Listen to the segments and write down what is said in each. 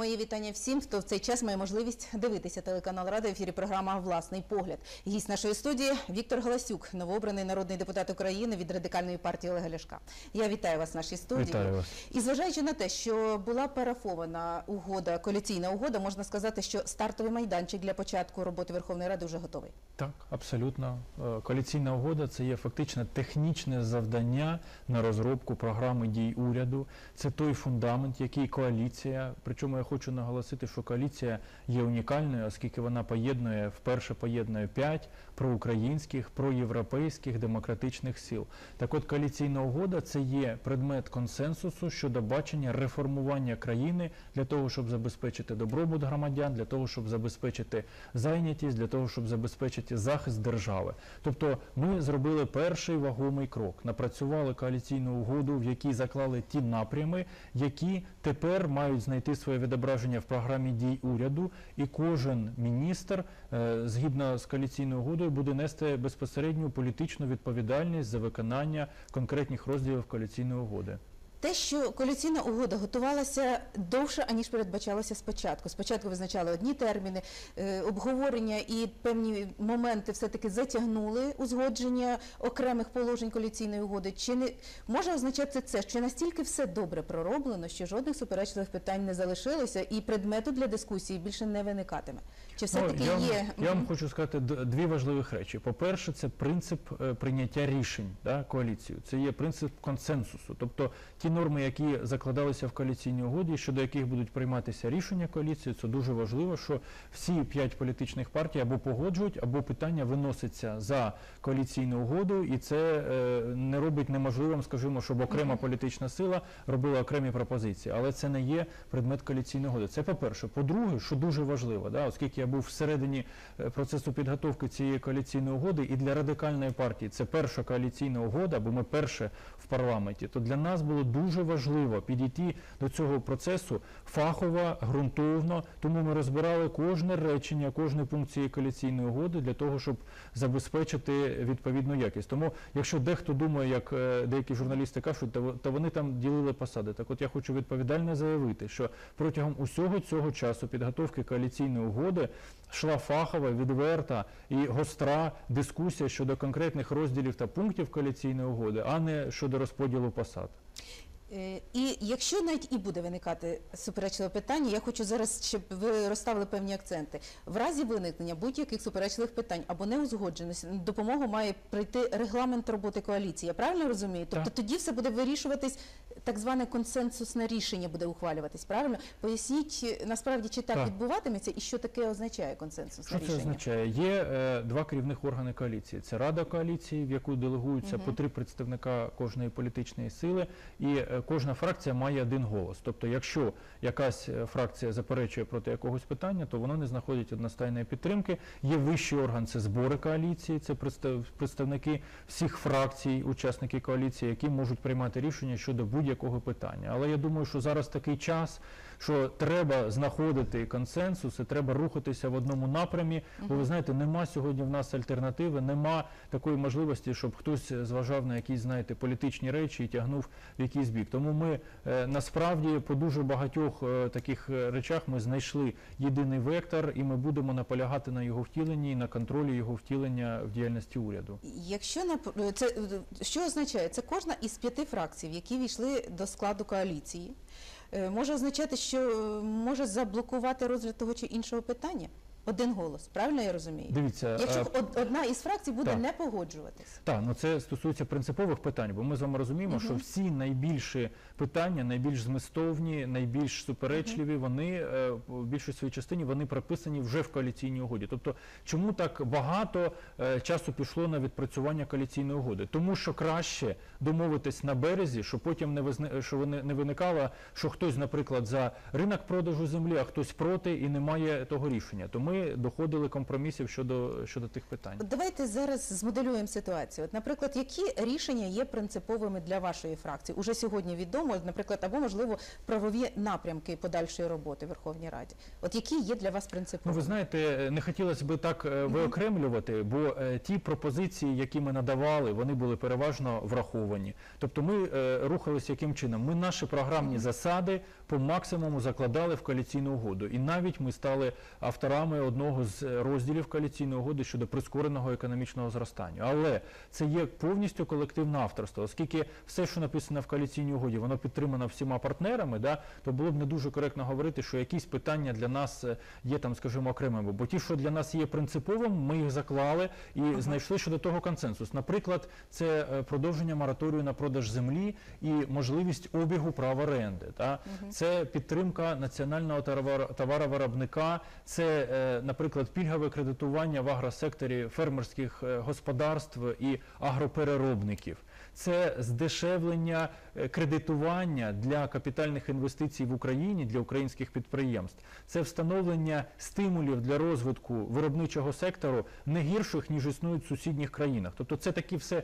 Мої вітання всім, хто в цей час має можливість дивитися телеканал Рада. В ефірі програма Власний погляд. Гість нашої студії Віктор Галасюк, новообраний народний депутат України від радикальної партії Олега Ляшка. Я вітаю вас в нашій студії. Вітаю вас. І зважаючи на те, що була парафована угода, коаліційна угода, можна сказати, що стартовий майданчик для початку роботи Верховної Ради вже готовий. Так, абсолютно. Е, Коаліційна угода це є фактично технічне завдання на розробку програми дій уряду. Це той фундамент, який коаліція. Причому я хочу наголосити, що коаліція є унікальною, оскільки вона поєднує вперше поєднує п'ять проукраїнських, проєвропейських демократичних сил. Так от коаліційна угода це є предмет консенсусу щодо бачення реформування країни для того, щоб забезпечити добробут громадян, для того, щоб забезпечити зайнятість, для того, щоб забезпечити захист держави. Тобто ми зробили перший вагомий крок, напрацювали коаліційну угоду, в якій заклали ті напрями, які тепер мають знайти своє відображення в програмі дій уряду, і кожен міністр, е, згідно з коаліційною угодою, буде нести безпосередню політичну відповідальність за виконання конкретних розділів коаліційної угоди. Те, що коаліційна угода готувалася довше, аніж передбачалося спочатку. Спочатку визначали одні терміни, е, обговорення і певні моменти все-таки затягнули узгодження окремих положень коаліційної угоди. Чи не може означати це, що настільки все добре пророблено, що жодних суперечливих питань не залишилося, і предмету для дискусії більше не виникатиме? Чи все-таки Ну, я, є я вам хочу сказати дві важливих речі. По-перше, це принцип е, прийняття рішень да, коаліцію. Це є принцип консенсусу. Тобто ті норми, які закладалися в коаліційній угоді, щодо яких будуть прийматися рішення коаліції, це дуже важливо, що всі п'ять політичних партій або погоджують, або питання виноситься за коаліційну угоду, і це е, не робить неможливим, скажімо, щоб окрема політична сила робила окремі пропозиції. Але це не є предмет коаліційної угоди. Це по-перше. По-друге, що дуже важливо, да, оскільки я був всередині е, процесу підготовки цієї коаліційної угоди, і для радикальної партії це перша коаліційна угода, бо ми перше в парламенті, то для нас було дуже важливо підійти до цього процесу фахово, ґрунтовно. Тому ми розбирали кожне речення, кожний пункт цієї коаліційної угоди для того, щоб забезпечити відповідну якість. Тому, якщо дехто думає, як е, деякі журналісти кажуть, то вони там ділили посади. Так от я хочу відповідально заявити, що протягом усього цього часу підготовки коаліційної угоди йшла фахова, відверта і гостра дискусія щодо конкретних розділів та пунктів коаліційної угоди, а не щодо розподілу посад. Е, І якщо навіть і буде виникати суперечливе питання, я хочу зараз, щоб ви розставили певні акценти. В разі виникнення будь-яких суперечливих питань або неузгодженості допомогу має прийти регламент роботи коаліції. Я правильно розумію? Тобто Так. тоді все буде вирішуватись, так зване консенсусне рішення буде ухвалюватись. Правильно? Поясніть е, насправді, чи так, Так. відбуватиметься, і що таке означає консенсусне Що це означає? Є е, два керівних органи коаліції. Це Рада коаліції, в яку делегуються по три представника кожної політичної сили, і кожна фракція має один голос. Тобто, якщо якась е, фракція заперечує проти якогось питання, то воно не знаходить одностайної підтримки. Є вищий орган, це збори коаліції, це представ- представники всіх фракцій, учасники коаліції, які можуть приймати рішення щодо будь-якого питання. Але я думаю, що зараз такий час, що треба знаходити консенсус і треба рухатися в одному напрямі. Бо ви знаєте, нема сьогодні в нас альтернативи, нема такої можливості, щоб хтось зважав на якісь, знаєте, політичні речі і тягнув в якийсь бік. Тому ми е, насправді по дуже багатьох е, таких е, речах ми знайшли єдиний вектор, і ми будемо наполягати на його втіленні і на контролі його втілення в діяльності уряду. Якщо нап- це що означає? Це кожна із п'яти фракцій, які війшли до складу коаліції, може означати, що е, може заблокувати розгляд того чи іншого питання. Один голос, правильно я розумію? Дивіться, Якщо е, од- одна із фракцій буде так. не погоджуватись. Так, ну це стосується принципових питань, бо ми з вами розуміємо, що всі найбільші питання, найбільш змістовні, найбільш суперечливі, вони е, в більшій своїй частині вони прописані вже в коаліційній угоді. Тобто, чому так багато е, часу пішло на відпрацювання коаліційної угоди? Тому що краще домовитись на березі, щоб потім не визна... що вони не виникало, що хтось, наприклад, за ринок продажу землі, а хтось проти і немає того рішення. То ми доходили компромісів щодо, щодо тих питань. Давайте зараз змоделюємо ситуацію. От, наприклад, які рішення є принциповими для вашої фракції? Уже сьогодні відомо, наприклад, або можливо правові напрямки подальшої роботи в Верховній Раді. От які є для вас Ну, ви знаєте, не хотілося б так е, виокремлювати, бо е, ті пропозиції, які ми надавали, вони були переважно враховані. Тобто ми е, рухалися яким чином? Ми наші програмні засади по максимуму закладали в коаліційну угоду. І навіть ми стали авторами одного з е, розділів коаліційної угоди щодо прискореного економічного зростання. Але це є повністю колективне авторство, оскільки все, що написано в коаліційній угоді, воно підтримано всіма партнерами, да, то було б не дуже коректно говорити, що якісь питання для нас е, є там, скажімо, окремими. Бо ті, що для нас є принциповим, ми їх заклали і знайшли щодо того консенсус. Наприклад, це е, продовження мораторію на продаж землі і можливість обігу права оренди. Та? Це підтримка національного товар- товаровиробника, це, е, наприклад, пільгове кредитування в агросекторі фермерських е, господарств і агропереробників. Це здешевлення е, кредитування для капітальних інвестицій в Україні для українських підприємств. Це встановлення стимулів для розвитку виробничого сектору не гірших ніж існують в сусідніх країнах. Тобто, це такі все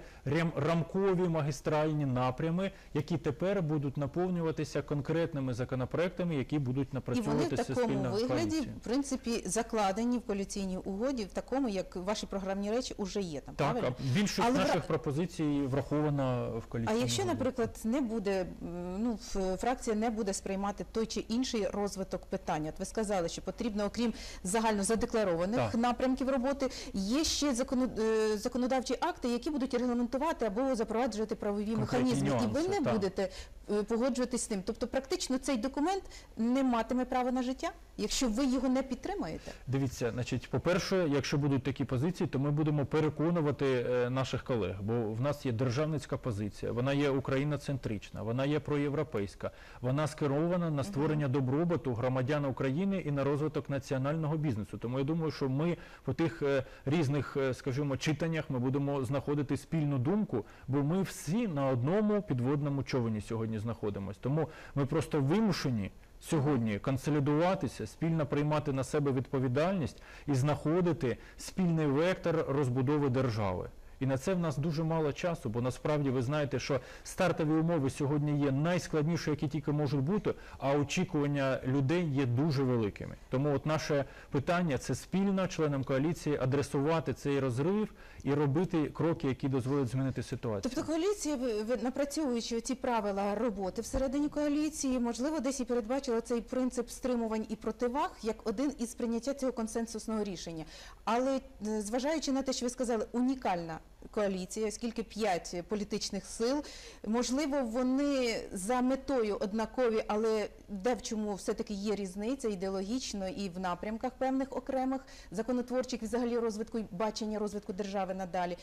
рамкові магістральні напрями, які тепер будуть наповнюватися конкретними законопроектами, які будуть І вони в напрацьовуватися такому спільно в вигляді, в принципі, закладені в коаліційній угоді, в такому, як ваші програмні речі вже є там. Так, правильно? більшість Але наших пропозицій врахована в А якщо, наприклад, не буде ну фракція не буде сприймати той чи інший розвиток питання, от ви сказали, що потрібно, окрім загально задекларованих Так. напрямків роботи, є ще е, законодавчі акти, які будуть регламентувати або запроваджувати правові Конкретні механізми, і ви не так. будете е, погоджуватись з тим. Тобто, практично цей документ не матиме права на життя, якщо ви його не підтримаєте. Дивіться, значить, по-перше, якщо будуть такі позиції, то ми будемо переконувати е, наших колег, бо в нас є державницька позиція, вона є україноцентрична, вона є проєвропейська, вона скерована на створення добробуту громадян України і на розвиток національного бізнесу. Тому я думаю, що ми по тих е, різних, е, скажімо, читаннях ми будемо знаходити спільну думку, бо ми всі на одному підводному човені сьогодні знаходимося. Тому ми просто вимушені сьогодні консолідуватися, спільно приймати на себе відповідальність і знаходити спільний вектор розбудови держави. І на це в нас дуже мало часу, бо насправді ви знаєте, що стартові умови сьогодні є найскладніші, які тільки можуть бути, а очікування людей є дуже великими. Тому от наше питання це спільно членам коаліції адресувати цей розрив і робити кроки, які дозволять змінити ситуацію. Тобто коаліція, напрацьовуючи ці правила роботи всередині коаліції, можливо, десь і передбачила цей принцип стримувань і противаг як один із прийняття цього консенсусного рішення. Але е, зважаючи на те, що ви сказали, унікальна коаліція, оскільки п'ять політичних сил, можливо, вони за метою однакові, але де в чому все-таки є різниця ідеологічно і в напрямках певних окремих законотворчих взагалі розвитку бачення розвитку держави надалі.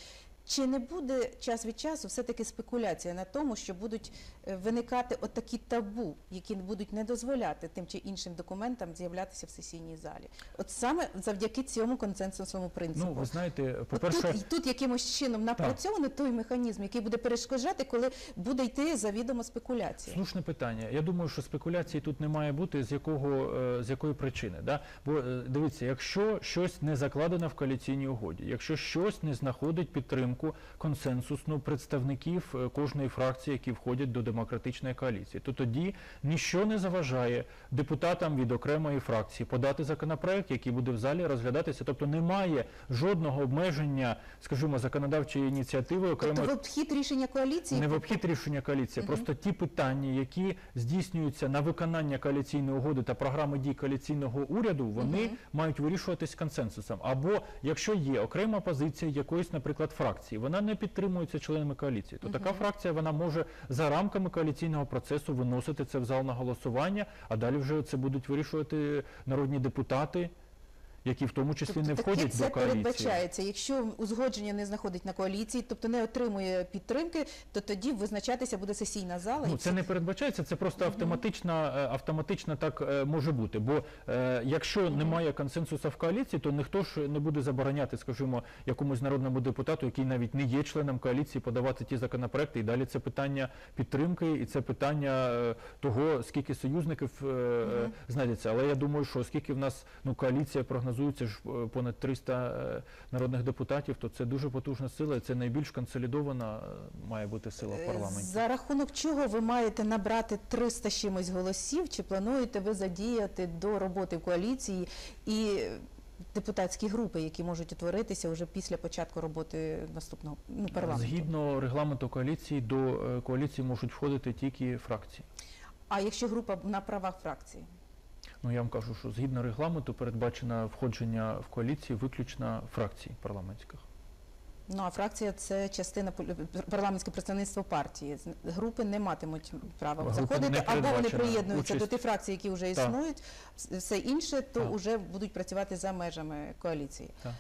Чи не буде час від часу все-таки спекуляція на тому, що будуть е, виникати отакі табу, які будуть не дозволяти тим чи іншим документам з'являтися в сесійній залі? От саме завдяки цьому консенсусному принципу. Ну, ви знаєте, по-перше, тут, тут якимось чином напрацьований той механізм, який буде перешкоджати, коли буде йти завідомо спекуляція. Слушне питання. Я думаю, що спекуляції тут не має бути з якого е, з якої причини. Да? Бо е, дивіться, якщо щось не закладено в коаліційній угоді, якщо щось не знаходить підтримку консенсусну представників е, кожної фракції, які входять до демократичної коаліції, то тоді ніщо не заважає депутатам від окремої фракції подати законопроект, який буде в залі розглядатися. Тобто немає жодного обмеження, скажімо, законодавчої ініціативи окремої Тобто в обхід рішення коаліції не в обхід рішення коаліції, просто ті питання, які здійснюються на виконання коаліційної угоди та програми дій коаліційного уряду, вони мають вирішуватись консенсусом. Або якщо є окрема позиція якоїсь, наприклад, фракції, вона не підтримується членами коаліції, то така фракція вона може за рамками коаліційного процесу виносити це в зал на голосування, а далі вже це будуть вирішувати народні депутати. Які в тому числі не Тобто входять таке це до коаліції. передбачається. Якщо узгодження не знаходить на коаліції, тобто не отримує підтримки, то тоді визначатися буде сесійна зала. Ну, це не передбачається, це просто автоматично, е, автоматично так е, може бути. Бо е, якщо немає консенсусу в коаліції, то ніхто ж не буде забороняти, скажімо, якомусь народному депутату, який навіть не є членом коаліції, подавати ті законопроекти. І далі це питання підтримки, і це питання е, того, скільки союзників е, е, знайдеться. Але я думаю, що оскільки в нас ну коаліція прогнозує прогнозується ж е, понад 300 е, народних депутатів, то це дуже потужна сила, і це найбільш консолідована е, має бути сила в парламенті. За рахунок чого ви маєте набрати 300 чимось голосів? Чи плануєте ви задіяти до роботи в коаліції і депутатські групи, які можуть утворитися вже після початку роботи наступного ну, парламенту? Згідно регламенту коаліції, до коаліції можуть входити тільки фракції. А якщо група на правах фракції? Ну я вам кажу, що згідно регламенту передбачено входження в коаліції виключно фракцій парламентських. Ну а фракція це частина парламентського представництва партії. Групи не матимуть права Групи заходити, не або вони приєднуються приєднуються до тих фракцій, які вже існують, Так. все інше, то Так. вже будуть працювати за межами коаліції. Так.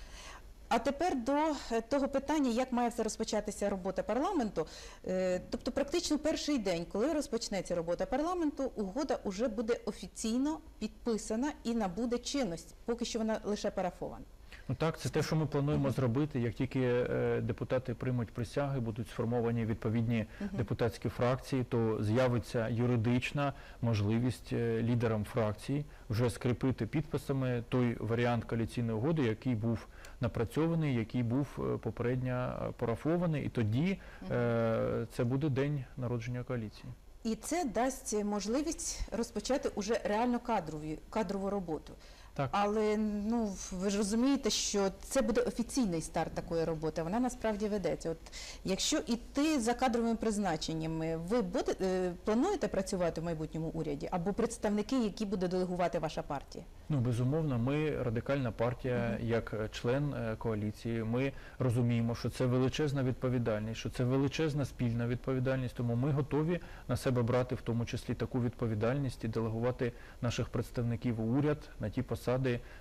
А тепер до е, того питання, як має все розпочатися робота парламенту. Е, Тобто, практично перший день, коли розпочнеться робота парламенту, угода вже буде офіційно підписана і набуде чинності. Поки що вона лише парафована. Ну так, це те, що ми плануємо зробити. Як тільки е, депутати приймуть присяги, будуть сформовані відповідні депутатські фракції, то з'явиться юридична можливість е, лідерам фракцій вже скріпити підписами той варіант коаліційної угоди, який був напрацьований, який був е, попередньо парафований, і тоді е, це буде день народження коаліції. І це дасть можливість розпочати уже реально кадрові, кадрову роботу. Так. Але ну ви ж розумієте, що це буде офіційний старт такої роботи. Вона насправді ведеться. От якщо іти за кадровими призначеннями, ви будете е, плануєте працювати в майбутньому уряді або представники, які буде делегувати ваша партія? Ну, безумовно, ми радикальна партія, як е, член е, коаліції. Ми розуміємо, що це величезна відповідальність, що це величезна спільна відповідальність. Тому ми готові на себе брати в тому числі таку відповідальність і делегувати наших представників у уряд на ті посади,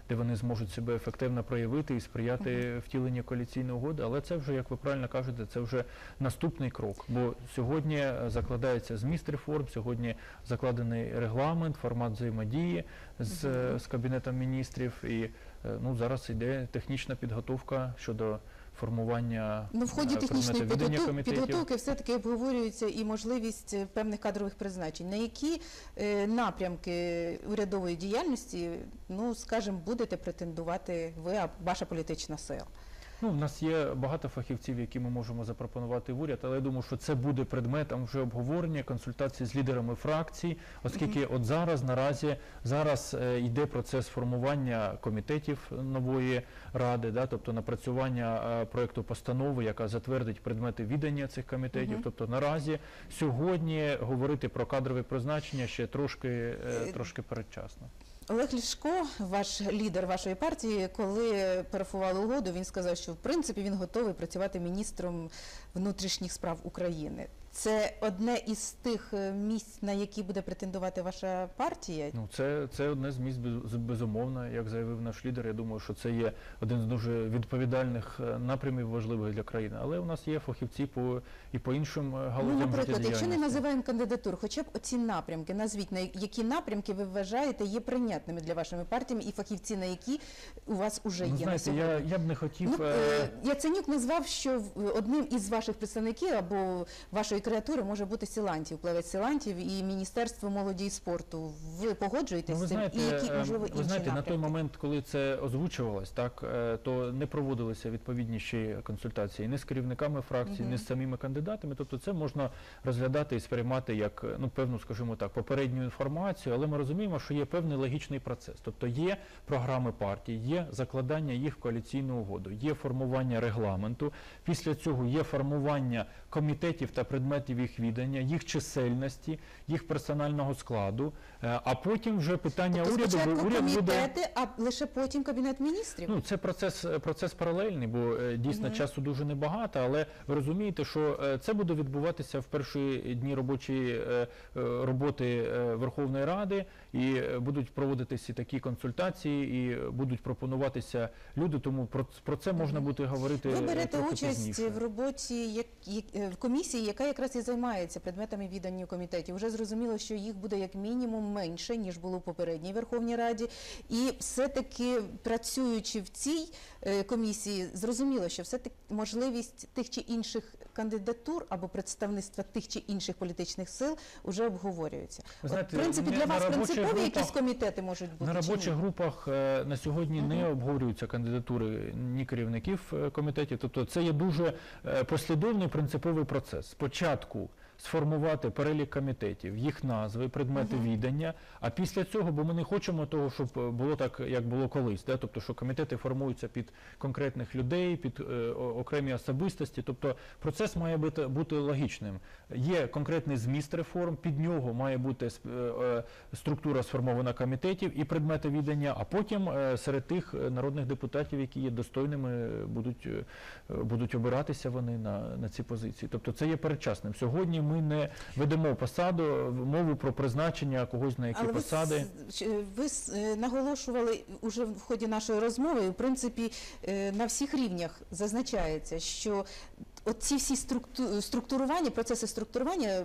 де вони зможуть себе ефективно проявити і сприяти втіленню коаліційної угоди. Але це вже, як ви правильно кажете, це вже наступний крок. Бо сьогодні закладається зміст реформ, сьогодні закладений регламент, формат взаємодії з, з кабінетом міністрів. І е, ну зараз йде технічна підготовка щодо формування Ну, в ході е, технічної предмету відання підготов- комітетів. підготовки все-таки обговорюється і можливість е, певних кадрових призначень. На які е, напрямки урядової діяльності, ну скажімо, будете претендувати ви, а ваша політична сила? Ну, в нас є багато фахівців, які ми можемо запропонувати в уряд, але я думаю, що це буде предметом вже обговорення, консультації з лідерами фракцій, оскільки от зараз наразі зараз е, йде процес формування комітетів нової ради, да, тобто напрацювання е, проекту постанови, яка затвердить предмети відання цих комітетів. Мгм. Тобто наразі сьогодні говорити про кадрове призначення ще трошки, е, Е, трошки передчасно. Олег Ліжко, ваш лідер вашої партії, коли парафували угоду, він сказав, що в принципі він готовий працювати міністром внутрішніх справ України. Це одне із тих е, місць, на які буде претендувати ваша партія. Ну, це, це одне з місць без- безумовно, як заявив наш лідер. Я думаю, що це є один з дуже відповідальних е, напрямів важливих для країни. Але у нас є фахівці по і по іншим е, галузям Ну, наприклад, якщо не називаємо кандидатур, хоча б оці напрямки, назвіть на які напрямки ви вважаєте є прийнятними для вашими партіями і фахівці, на які у вас уже Ну, є знаєте, я, я б не хотів. Ну, Яценюк назвав, що одним із ваших представників або вашої креатури може бути Сілантів, плавець Сілантів і Міністерство молоді і спорту. Ви погоджуєтесь Ну, ви з цим? знаєте, і які, можливо, ви інші знаєте, на той момент, коли це озвучувалось, так е, то не проводилися відповідні ще консультації ні з керівниками фракцій, ні з самими кандидатами. Тобто, це можна розглядати і сприймати як ну певну, скажімо так, попередню інформацію, але ми розуміємо, що є певний логічний процес. Тобто є програми партії, є закладання їх в коаліційну угоду, є формування регламенту. Після цього є формування комітетів та предметів їх відання, їх чисельності, їх персонального складу. Е, А потім вже питання Тобто уряду, спочатку уряд буде. комітети, а лише потім Кабінет міністрів? Ну, це процес, процес паралельний, бо е, дійсно Мгм. часу дуже небагато, але ви розумієте, що е, це буде відбуватися в перші дні робочої е, е, роботи е, Верховної Ради, і е, будуть проводитися такі консультації, і будуть пропонуватися люди. Тому про, про це можна буде говорити. Ви е, берете участь пізніше. в роботі як, як- е, комісії, яка якраз якраз і займається предметами відання комітетів. Вже зрозуміло, що їх буде як мінімум менше ніж було в попередній Верховній Раді. І все-таки працюючи в цій е, комісії, зрозуміло, що все таки можливість тих чи інших кандидатур або представництва тих чи інших політичних сил вже обговорюється. Ви знаєте, От, в принципі, для вас принципові групах- якісь комітети можуть бути На чи робочих ні? групах е, на сьогодні не обговорюються кандидатури ні керівників е, комітетів. Тобто це є дуже послідовний принциповий процес. Спочатку сформувати перелік комітетів, їх назви, предмети відання. А після цього, бо ми не хочемо того, щоб е, було так, як було колись, да? тобто, що комітети формуються під конкретних людей, під е, окремі особистості. Тобто процес має бути, бути логічним. Є конкретний зміст реформ, під нього має бути е, е, структура сформована комітетів і предмети відання, а потім е, серед тих народних депутатів, які є достойними, будуть, будуть обиратися вони на, на ці позиції. Тобто це є передчасним. Сьогодні ми не ведемо посаду, мову про призначення когось на які Але посади. ч- ви е, наголошували уже в ході нашої розмови, в принципі, е, на всіх рівнях зазначається, що от ці всі структу- структурування, процеси структурування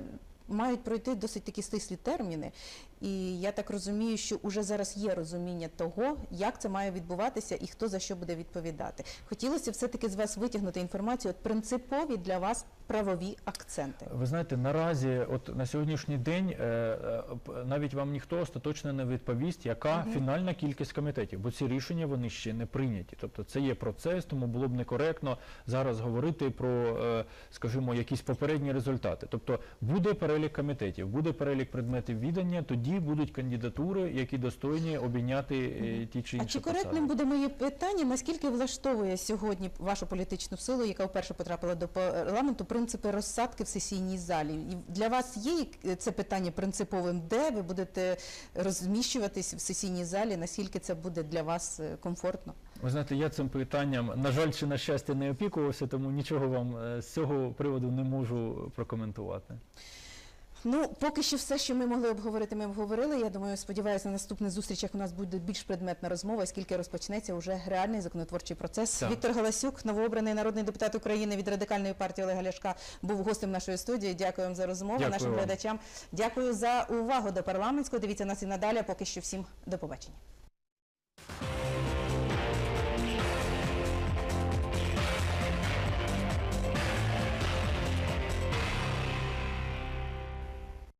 мають пройти досить такі стислі терміни. І я так розумію, що уже зараз є розуміння того, як це має відбуватися і хто за що буде відповідати. Хотілося все-таки з вас витягнути інформацію, от принципові для вас правові акценти. Ви знаєте, наразі, от на сьогоднішній день, е, е, навіть вам ніхто остаточно не відповість, яка фінальна кількість комітетів, бо ці рішення вони ще не прийняті. Тобто це є процес, тому було б некоректно зараз говорити про, е, скажімо, якісь попередні результати. Тобто буде перелік комітетів, буде перелік предметів відання, тоді будуть кандидатури, які достойні обійняти ті чи А інші чи посади. коректним буде моє питання? Наскільки влаштовує сьогодні вашу політичну силу, яка вперше потрапила до парламенту, принципи розсадки в сесійній залі? І для вас є це питання принциповим, де ви будете розміщуватись в сесійній залі? Наскільки це буде для вас е, комфортно? Ви знаєте, я цим питанням, на жаль, чи на щастя, не опікувався, тому нічого вам е, з цього приводу не можу прокоментувати. Ну, поки що все, що ми могли обговорити, ми обговорили. Я думаю, сподіваюся, на наступних зустрічах у нас буде більш предметна розмова, оскільки розпочнеться вже реальний законотворчий процес. Так. Віктор Галасюк, новообраний народний депутат України від радикальної партії Олега Ляшка, був гостем нашої студії. Дякую вам за розмову. Дякую Нашим вам. глядачам дякую за увагу до парламентського. Дивіться нас і надалі. Поки що всім до побачення.